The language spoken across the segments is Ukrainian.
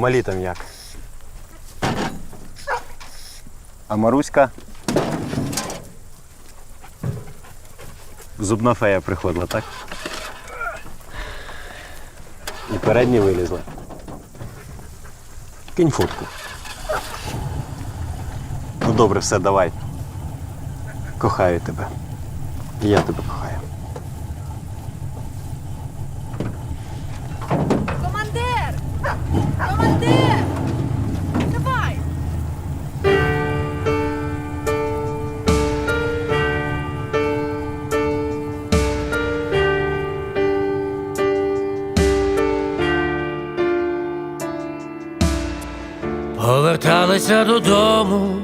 Малі там як. А Маруська. Зубна фея приходила, так? І передні вилізла. Кинь фотку. Ну добре, все, давай. Кохаю тебе. І я тебе кохаю. Поверталися додому,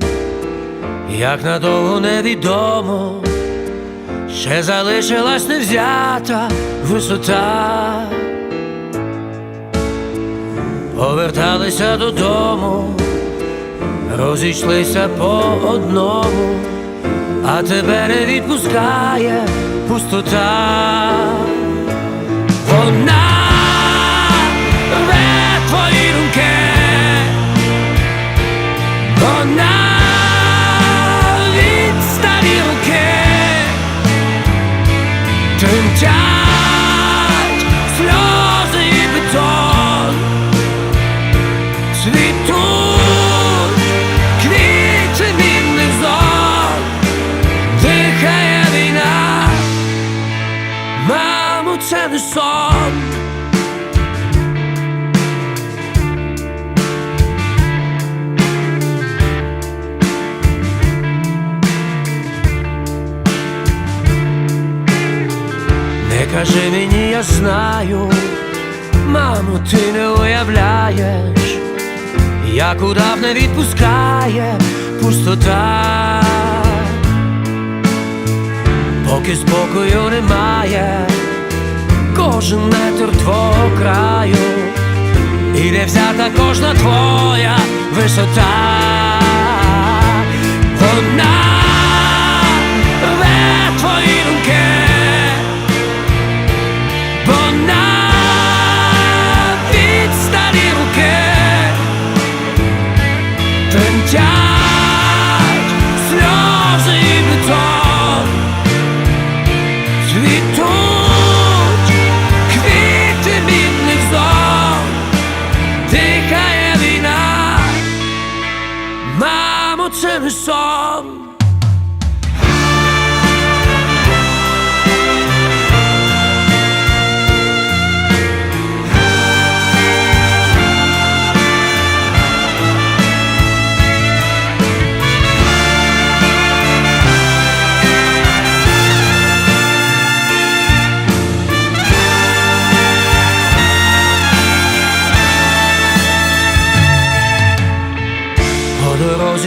як надовго невідомо, ще залишилась невзята висота. Поверталися додому, розійшлися по одному, а тебе не відпускає пустота. Вона цвітуть квіти мінних зон дихає війна, мамо, це не сон. Не кажи мені, я знаю, мамо, ти не уявляєш, як удав не відпускає пустота, поки спокою немає, кожен метр твого краю, і не взята кожна твоя висота. Вона мамо, це не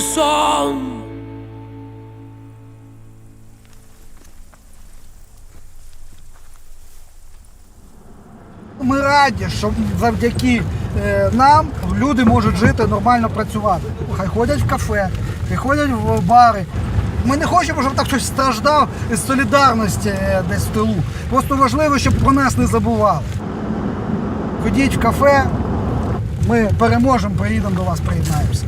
це не Ми раді, що завдяки е, нам люди можуть жити, нормально працювати. Хай ходять в кафе, хай ходять в бари. Ми не хочемо, щоб так хтось страждав із солідарності е, десь в тилу. Просто важливо, щоб про нас не забували. Ходіть в кафе, ми переможемо, приїдемо до вас, приєднаємося.